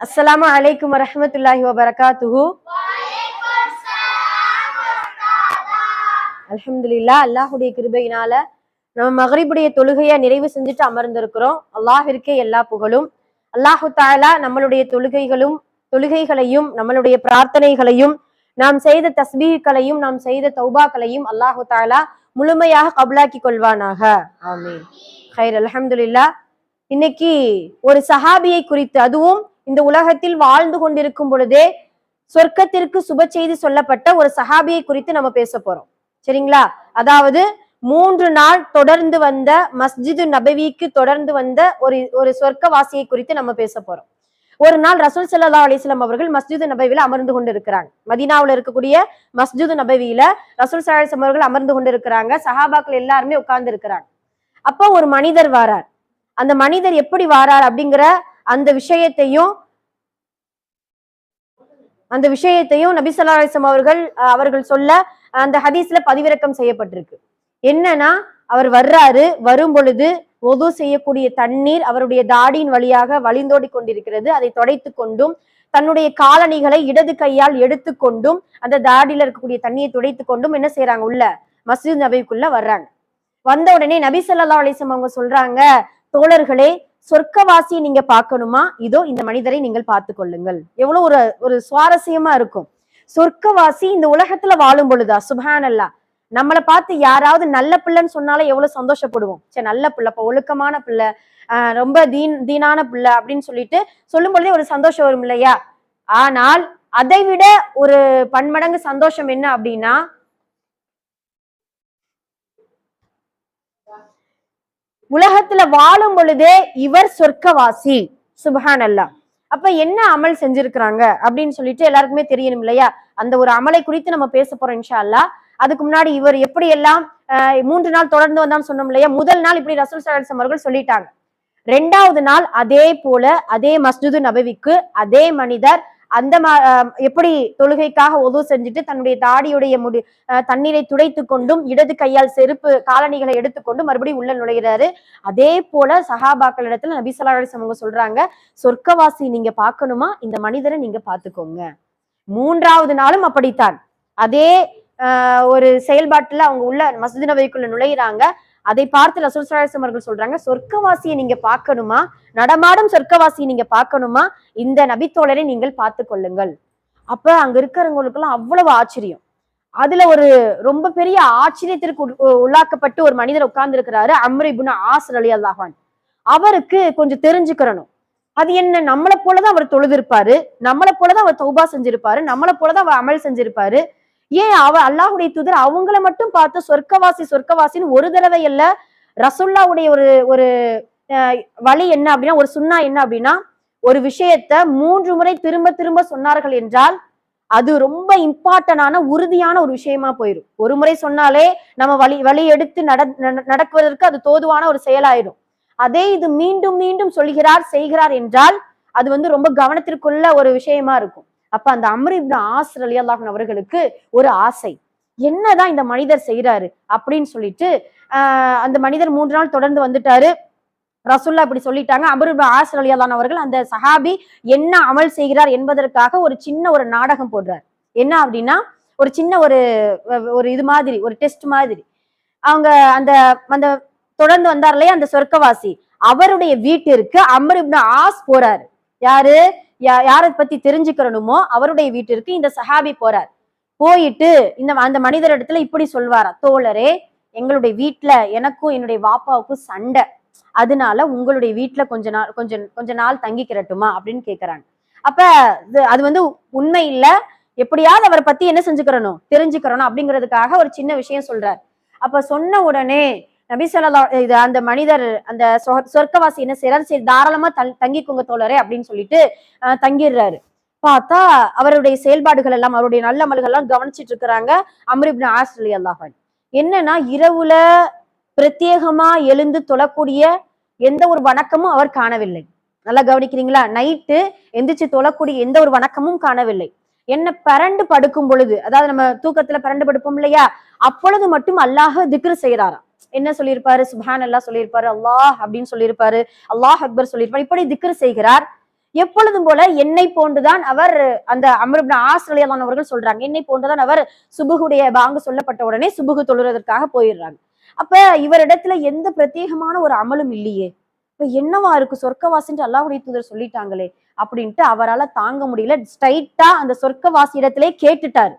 அஸ்ஸலாமு அலைக்கும் வரஹ்மத்துல்லாஹி வபரகாத்துஹு. அலமதுல்லா அல்லாஹுடைய கிருபையினால நம்ம மகரிபுடைய தொழுகையை நிறைவு செஞ்சுட்டு அமர்ந்திருக்கிறோம். அல்லாஹிற்கே எல்லா புகழும். அல்லாஹு தாலா நம்மளுடைய தொழுகைகளும் தொழுகைகளையும் நம்மளுடைய பிரார்த்தனைகளையும் நாம் செய்த தஸ்பீகளையும் நாம் செய்த தௌபாக்களையும் அல்லாஹு தாலா முழுமையாக கபலாக்கி கொள்வானாக. ஆமீன். ஹைர் அலமதுல்லா இன்னைக்கு ஒரு சஹாபியை குறித்து அதுவும் இந்த உலகத்தில் வாழ்ந்து கொண்டிருக்கும் பொழுதே சொர்க்கத்திற்கு சுப செய்தி சொல்லப்பட்ட ஒரு சஹாபியை குறித்து நம்ம பேச போறோம். சரிங்களா? அதாவது மூன்று நாள் தொடர்ந்து வந்த மஸ்ஜிது நபவிக்கு தொடர்ந்து வந்த ஒரு ஒரு சொர்க்கவாசியை குறித்து நம்ம பேச போறோம். ஒரு நாள் ரசூல் சல்லா அலிஸ்லாம் அவர்கள் மஸ்ஜிது நபவியில அமர்ந்து கொண்டு இருக்கிறாங்க மதீனாவுல இருக்கக்கூடிய மஸ்ஜிது நபவியில ரசூல் சலாஹம் அவர்கள் அமர்ந்து கொண்டு இருக்கிறாங்க சஹாபாக்கள் எல்லாருமே உட்கார்ந்து இருக்கிறாங்க அப்போ ஒரு மனிதர் வாரார். அந்த மனிதர் எப்படி வாரார் அப்படிங்கிற அந்த விஷயத்தையும் அந்த விஷயத்தையும் நபி அவர்கள் அவர்கள் சொல்ல அந்த ஹதீஸ்ல பதிவிறக்கம் செய்யப்பட்டிருக்கு. என்னன்னா அவர் வர்றாரு வரும் பொழுது ஒது செய்யக்கூடிய தண்ணீர் அவருடைய தாடியின் வழியாக வழிந்தோடி கொண்டிருக்கிறது. அதை துடைத்து கொண்டும் தன்னுடைய காலணிகளை இடது கையால் எடுத்துக்கொண்டும் அந்த தாடியில இருக்கக்கூடிய தண்ணியை துடைத்து கொண்டும் என்ன செய்யறாங்க உள்ள? மஸ்ஜித் நபிக்குள்ள வர்றாங்க. வந்த உடனே நபி சொல்லா அலிசம் அவங்க சொல்றாங்க தோழர்களே சொர்க்கவாசியை நீங்க பார்க்கணுமா? இதோ இந்த மனிதரை நீங்கள் பார்த்து கொள்ளுங்கள் எவ்வளவு ஒரு ஒரு சுவாரஸ்யமா இருக்கும். சொர்க்கவாசி இந்த உலகத்துல வாழும் பொழுதா சுபஹானல்லா. நம்மளை பார்த்து யாராவது நல்ல பிள்ளைன்னு சொன்னாலே எவ்வளவு சந்தோஷப்படுவோம். சரி நல்ல பிள்ளை இப்ப ஒழுக்கமான பிள்ளை ரொம்ப தீன் தீனான பிள்ளை அப்படின்னு சொல்லிட்டு சொல்லும் பொழுதே ஒரு சந்தோஷம் வரும் இல்லையா? ஆனால் அதை விட ஒரு பன்மடங்கு சந்தோஷம் என்ன அப்படின்னா உலகத்துல வாழும் பொழுதே இவர் சொர்க்கவாசி. சுபஹான் அல்லா அப்ப என்ன அமல் செஞ்சிருக்கிறாங்க? அப்படின்னு சொல்லிட்டு எல்லாருக்குமே தெரியணும் இல்லையா? அந்த ஒரு அமலை குறித்து நம்ம பேச போறோம் இன்ஷா அல்லா அதுக்கு முன்னாடி இவர் எப்படி எல்லாம் மூன்று நாள் தொடர்ந்து வந்தான்னு சொன்னோம் இல்லையா? முதல் நாள் இப்படி ரசூல் சலாசம் அவர்கள் சொல்லிட்டாங்க. ரெண்டாவது நாள் அதே போல அதே மஸ்ஜிது நபவிக்கு அதே மனிதர் அந்த எப்படி தொழுகைக்காக உதவு செஞ்சுட்டு தன்னுடைய தாடியுடைய முடி தண்ணீரை துடைத்து கொண்டும் இடது கையால் செருப்பு காலணிகளை எடுத்துக்கொண்டு மறுபடியும் உள்ள நுழைகிறாரு. அதே போல சஹாபாக்கள் இடத்துல நபிசலாடி சமூக சொல்றாங்க சொர்க்கவாசி நீங்க பார்க்கணுமா? இந்த மனிதரை நீங்க பார்த்துக்கோங்க. மூன்றாவது நாளும் அப்படித்தான். அதே ஆஹ், ஒரு செயல்பாட்டுல அவங்க உள்ள மசதி நபைக்குள்ள நுழையிறாங்க. அதை பார்த்து ரசூல் அவர்கள் சொல்றாங்க சொர்க்கவாசியை நீங்க பார்க்கணுமா? நடமாடும் சொர்க்கவாசியை நீங்க பார்க்கணுமா? இந்த நபித்தோழரை நீங்கள் பார்த்து கொள்ளுங்கள். அப்ப அங்க இருக்கிறவங்களுக்கெல்லாம் அவ்வளவு ஆச்சரியம். அதுல ஒரு ரொம்ப பெரிய ஆச்சரியத்திற்கு உள்ளாக்கப்பட்டு ஒரு மனிதர் உட்கார்ந்து இருக்கிறாரு அம்ரிபுன ஆசர் அலி அல்லாஹான் அவருக்கு கொஞ்சம் தெரிஞ்சுக்கிறணும். அது என்ன நம்மளை போலதான் அவர் தொழுதிருப்பாரு நம்மளை போலதான் அவர் தௌபா செஞ்சிருப்பாரு நம்மளை போலதான் அவர் அமல் செஞ்சிருப்பாரு ஏன் அவ அல்லாஹுடைய தூதர் அவங்கள மட்டும் பார்த்து சொர்க்கவாசி சொர்க்கவாசின்னு ஒரு தடவை இல்ல ரசுல்லாவுடைய ஒரு ஒரு வழி என்ன அப்படின்னா ஒரு சுன்னா என்ன அப்படின்னா ஒரு விஷயத்த மூன்று முறை திரும்ப திரும்ப சொன்னார்கள் என்றால் அது ரொம்ப இம்பார்ட்டன்டான உறுதியான ஒரு விஷயமா போயிடும் ஒரு முறை சொன்னாலே நம்ம வழி வழி எடுத்து நட- நடக்குவதற்கு அது தோதுவான ஒரு செயலாயிடும் அதே இது மீண்டும் மீண்டும் சொல்கிறார் செய்கிறார் என்றால் அது வந்து ரொம்ப கவனத்திற்குள்ள ஒரு விஷயமா இருக்கும். அப்ப அந்த அமர் இப்னு ஆஸ்ர் அலி அல்லாஹன் அவர்களுக்கு ஒரு ஆசை. என்னதான் இந்த மனிதர் செய்யறாரு அப்படின்னு சொல்லிட்டு ஆஹ் அந்த மனிதர் மூன்று நாள் தொடர்ந்து வந்துட்டாரு. ரசுல்லா இப்படி சொல்லிட்டாங்க. அமர் இப்னு ஆஸ்ர் அலி அல்லான் அவர்கள் அந்த சஹாபி என்ன அமல் செய்கிறார் என்பதற்காக ஒரு சின்ன ஒரு நாடகம் போடுறார். என்ன அப்படின்னா ஒரு சின்ன ஒரு ஒரு இது மாதிரி ஒரு டெஸ்ட் மாதிரி. அவங்க அந்த அந்த தொடர்ந்து வந்தார் இல்லையா அந்த சொர்க்கவாசி. அவருடைய வீட்டிற்கு அமர் இப்னு ஆஸ் போறாரு. யாரு? யாரை பத்தி தெரிஞ்சுக்கிறணுமோ அவருடைய வீட்டிற்கு இந்த சஹாபி போறார். போயிட்டு இந்த அந்த மனிதர் இடத்துல இப்படி சொல்வாரா தோழரே எங்களுடைய வீட்ல எனக்கும் என்னுடைய வாப்பாவுக்கும் சண்டை. அதனால உங்களுடைய வீட்ல கொஞ்ச நாள் கொஞ்சம் கொஞ்ச நாள் தங்கிக்கிறட்டுமா? அப்படின்னு கேக்குறாங்க. அப்ப இது- அது வந்து உண்மை இல்ல. எப்படியாவது அவரை பத்தி என்ன செஞ்சுக்கிறணும் தெரிஞ்சுக்கிறணும் அப்படிங்கிறதுக்காக ஒரு சின்ன விஷயம் சொல்றாரு. அப்ப சொன்ன உடனே நபி ஸல்லல்லாஹு இது அந்த மனிதர் அந்த சொர்க்கவாசி என்ன செய்யறாரு சரி தாராளமா தங்- தங்கிக்கோங்க தோழரே அப்படின்னு சொல்லிட்டு அஹ், தங்கிடுறாரு. பார்த்தா அவருடைய செயல்பாடுகள் எல்லாம் அவருடைய நல்ல அமல்கள் எல்லாம் கவனிச்சிட்டு இருக்கிறாங்க அம்ரிப்னு ஆஸ்திரேலியா அல்லாஹன் என்னன்னா இரவுல பிரத்யேகமா எழுந்து தொழக்கூடிய எந்த ஒரு வணக்கமும் அவர் காணவில்லை. நல்லா கவனிக்கிறீங்களா? நைட்டு எந்திரிச்சு தொழக்கூடிய எந்த ஒரு வணக்கமும் காணவில்லை. என்ன பரண்டு படுக்கும் பொழுது அதாவது நம்ம தூக்கத்துல பரண்டு படுப்போம் இல்லையா? அப்பொழுது மட்டும் அல்லாஹ் திக்ரு செய்யறாராம் என்ன சொல்லியிருப்பாரு? சுபான் அல்லாஹ் சொல்லியிருப்பாரு. அல்லாஹ் அப்படின்னு சொல்லியிருப்பாரு. அல்லாஹ் அக்பர் சொல்லியிருப்பாரு. இப்படி திக்ரு செய்கிறார். எப்பொழுதும் போல என்னை போன்றுதான் அவர் அந்த அமருப்ன ஆசிரியர் அவர்கள் சொல்றாங்க. என்னை போன்றுதான் அவர் சுபுகுடைய பாங்கு சொல்லப்பட்ட உடனே சுபுகு தொழுறதற்காக போயிடுறாங்க. அப்ப இவரிடத்துல எந்த பிரத்யேகமான ஒரு அமலும் இல்லையே. இப்ப என்னவா இருக்கு? சொர்க்கவாசின்ட்டு அல்லாஹுடைய தூதர் சொல்லிட்டாங்களே அப்படின்ட்டு அவரால தாங்க முடியல. ஸ்ட்ரைட்டா அந்த சொர்க்கவாசி இடத்திலே கேட்டுட்டாரு.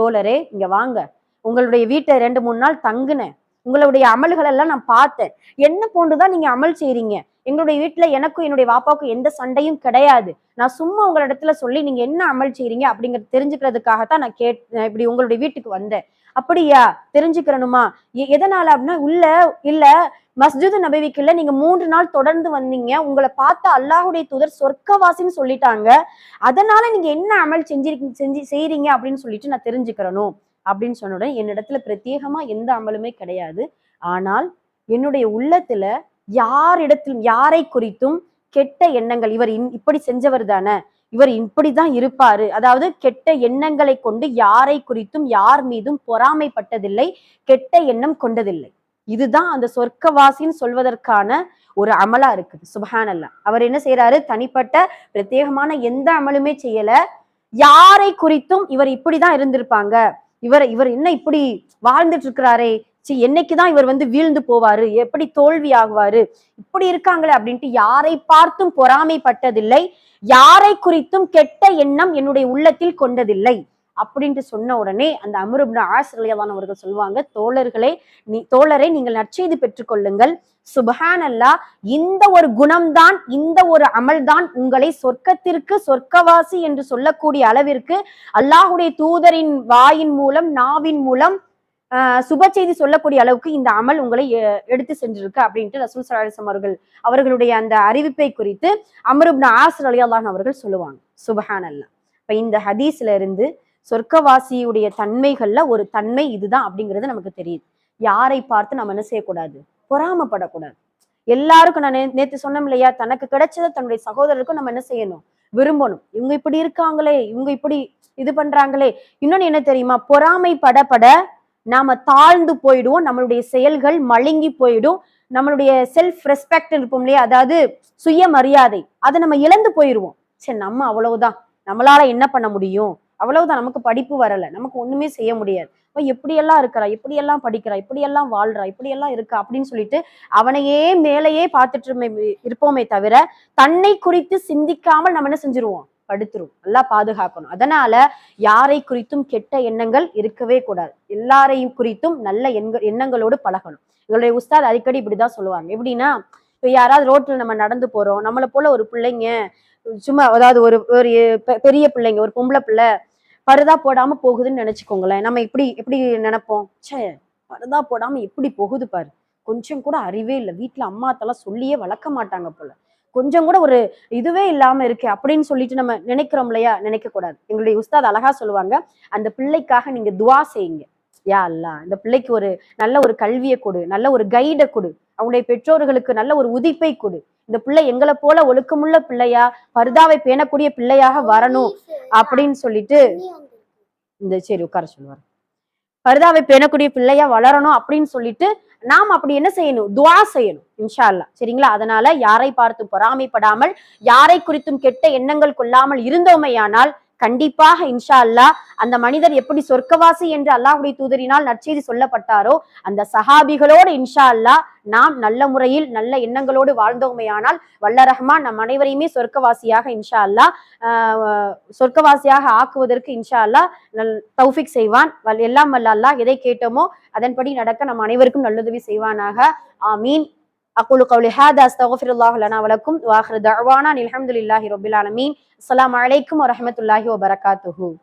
தோழரே இங்க வாங்க. உங்களுடைய வீட்டை ரெண்டு மூணு நாள் தங்குனேன். உங்களுடைய அமல்கள் எல்லாம் நான் பார்த்தேன். என்ன போன்றுதான் நீங்க அமல் செய்றீங்க? எங்களுடைய வீட்டுல எனக்கும் என்னுடைய வாப்பாவுக்கும் எந்த சண்டையும் கிடையாது. நான் சும்மா உங்களிடத்துல சொல்லி நீங்க என்ன அமல் செய்றீங்க அப்படிங்கறது தெரிஞ்சுக்கிறதுக்காகத்தான் நான் கேட் இப்படி உங்களுடைய வீட்டுக்கு வந்தேன். அப்படியா? தெரிஞ்சுக்கிறணுமா எ- எதனால அப்படின்னா உள்ள இல்ல மஸ்ஜித் நபிவிக்குள்ள நீங்க மூன்று நாள் தொடர்ந்து வந்தீங்க. உங்களை பார்த்த அல்லாஹுடைய தூதர் சொர்க்கவாசின்னு சொல்லிட்டாங்க. அதனால நீங்க என்ன அமல் செஞ்சிருக்கீங்க செஞ்சு செய்றீங்க அப்படின்னு சொல்லிட்டு நான் தெரிஞ்சுக்கிறணும். அப்படின்னு சொன்ன உடனே என்னிடத்துல பிரத்யேகமா எந்த அமலுமே கிடையாது. ஆனால் என்னுடைய உள்ளத்துல யாரிடத்திலும் யாரை குறித்தும் கெட்ட எண்ணங்கள் இவர் இன்- இப்படி செஞ்சவர் தானே இவர் இப்படிதான் இருப்பாரு. அதாவது கெட்ட எண்ணங்களை கொண்டு யாரை குறித்தும் யார் மீதும் பொறாமைப்பட்டதில்லை கெட்ட எண்ணம் கொண்டதில்லை. இதுதான் அந்த சொர்க்கவாசின்னு சொல்வதற்கான ஒரு அமலா இருக்குது. சுபஹான் அல்லா அவர் என்ன செய்யறாரு தனிப்பட்ட பிரத்யேகமான எந்த அமலுமே செய்யல. யாரை குறித்தும் இவர் இப்படிதான் இருந்திருப்பாங்க. இவர் இவர் என்ன இப்படி வாழ்ந்துட்டு இருக்கிறாரே சி என்னைக்குதான் இவர் வந்து வீழ்ந்து போவாரு? எப்படி தோல்வி ஆகுவாரு இப்படி இருக்காங்களே அப்படின்ட்டு யாரை பார்த்தும் பொறாமைப்பட்டதில்லை. யாரை குறித்தும் கெட்ட எண்ணம் என்னுடைய உள்ளத்தில் கொண்டதில்லை. அப்படின்ட்டு சொன்ன உடனே அந்த அமருப்ன ஆசிரியதான் அவர்கள் சொல்லுவாங்க தோழர்களே நீ தோழரை நீங்கள் நற்செய்தி பெற்றுக்கொள்ளுங்கள். சுபஹான் அல்லா இந்த ஒரு குணம்தான் இந்த ஒரு அமல்தான் உங்களை சொர்க்கத்திற்கு சொர்க்கவாசி என்று சொல்லக்கூடிய அளவிற்கு அல்லாஹுடைய தூதரின் வாயின் மூலம் நாவின் மூலம் சுப செய்தி சொல்லக்கூடிய அளவுக்கு இந்த அமல் உங்களை எ- எடுத்து சென்றிருக்கு அப்படின்ட்டு ரசூல் சலாசம் அவர்கள் அவர்களுடைய அந்த அறிவிப்பை குறித்து அமருப்ன ஆசர் அலி அவர்கள் சொல்லுவாங்க சுபஹான் அல்லா இப்ப இந்த ஹதீஸ்ல இருந்து சொர்க்கவாசியுடைய தன்மைகள்ல ஒரு தன்மை இதுதான் அப்படிங்கிறது நமக்கு தெரியுது. யாரை பார்த்து நம்ம என்ன செய்யக்கூடாது? பொறாமப்படக்கூடாது. எல்லாருக்கும் நான் நே- நேத்து சொன்னோம் இல்லையா? தனக்கு கிடைச்சதை தன்னுடைய சகோதரருக்கும் நம்ம என்ன செய்யணும்? விரும்பணும். இவங்க இப்படி இருக்காங்களே இவங்க இப்படி இது பண்றாங்களே. இன்னொன்னு என்ன தெரியுமா? பொறாமை படப்பட நாம தாழ்ந்து போயிடுவோம். நம்மளுடைய செயல்கள் மழுங்கி போயிடும். நம்மளுடைய செல்ஃப் ரெஸ்பெக்ட் இருப்போம் இல்லையா? அதாவது சுயமரியாதை. அதை நம்ம இழந்து போயிடுவோம் சரி நம்ம அவ்வளவுதான். நம்மளால என்ன பண்ண முடியும்? அவ்வளவுதான் நமக்கு படிப்பு வரலை. நமக்கு ஒண்ணுமே செய்ய முடியாது. எப்படியெல்லாம் இருக்கிறா? எப்படியெல்லாம் படிக்கிறா? இப்படியெல்லாம் வாழ்றா? இப்படியெல்லாம் இருக்கா? அப்படின்னு சொல்லிட்டு அவனையே மேலேயே பார்த்துட்டு இருப்போமே தவிர தன்னை குறித்து சிந்திக்காமல் நம்ம என்ன செஞ்சிருவோம்? படுத்துரும் நல்லா பாதுகாக்கணும். அதனால யாரை குறித்தும் கெட்ட எண்ணங்கள் இருக்கவே கூடாது. எல்லாரையும் குறித்தும் நல்ல எண்ண எண்ணங்களோடு பழகணும். எங்களுடைய உஸ்தாத் அடிக்கடி இப்படிதான் சொல்லுவாங்க. எப்படின்னா இப்போ யாராவது ரோட்ல நம்ம நடந்து போறோம். நம்மளை போல ஒரு பிள்ளைங்க சும்மா அதாவது ஒரு ஒரு பெ- பெரிய பிள்ளைங்க ஒரு பொம்பளை பிள்ளை பருதா போடாம போகுதுன்னு நினைச்சுக்கோங்களேன். நம்ம இப்படி எப்படி நினைப்போம். ச்சே பருதா போடாம எப்படி போகுது பாரு. கொஞ்சம் கூட அறிவே இல்லை. வீட்டுல அம்மா அத்தெல்லாம் சொல்லியே வளர்க்க மாட்டாங்க போல. கொஞ்சம் கூட ஒரு இதுவே இல்லாம இருக்கு அப்படின்னு சொல்லிட்டு நம்ம நினைக்கிறோம் இல்லையா? நினைக்க கூடாது எங்களுடைய உஸ்தாத் அழகா சொல்லுவாங்க அந்த பிள்ளைக்காக நீங்க துவா செய்யுங்க. யா அல்லா இந்த பிள்ளைக்கு ஒரு நல்ல ஒரு கல்வியை கொடு நல்ல ஒரு கைடை கொடு அவங்களுடைய பெற்றோர்களுக்கு நல்ல ஒரு உதிப்பை கொடு. இந்த பிள்ளை எங்களை போல ஒழுக்கமுள்ள பிள்ளையா பர்தாவை பேணக்கூடிய பிள்ளையாக வரணும் அப்படின்னு சொல்லிட்டு இந்த சரி உட்கார சொல்லுவார். பர்தாவை பேணக்கூடிய பிள்ளையா வளரணும் அப்படின்னு சொல்லிட்டு நாம் அப்படி என்ன செய்யணும்? துவா செய்யணும் இன்ஷா அல்லாஹ் சரிங்களா? அதனால யாரை பார்த்து பொறாமைப்படாமல் யாரை குறித்தும் கெட்ட எண்ணங்கள் கொள்ளாமல் இருந்தோமையானால் கண்டிப்பாக இன்ஷா அல்லாஹ் அந்த மனிதர் எப்படி சொர்க்கவாசி என்று அல்லாஹ்வுடைய தூதரினால் நற்செய்தி சொல்லப்பட்டாரோ அந்த சஹாபிகளோடு இன்ஷா அல்லாஹ் நாம் நல்ல முறையில் நல்ல எண்ணங்களோடு வாழ்ந்தோமையானால் வல்ல ரஹ்மான் நம் அனைவரையுமே சொர்க்கவாசியாக இன்ஷா அல்லாஹ் சொர்க்கவாசியாக ஆக்குவதற்கு இன்ஷா அல்லா நல் தௌஃபிக் செய்வான். வல் எல்லாம் வல்ல அல்லாஹ் எதை கேட்டோமோ அதன்படி நடக்க நம் அனைவருக்கும் நல்லுதவி செய்வானாக. ஆமீன். أقول قولي هذا أستغفر الله لنا ولكم وآخر دعوانا الحمد لله رب العالمين. السلام عليكم ورحمة الله وبركاته.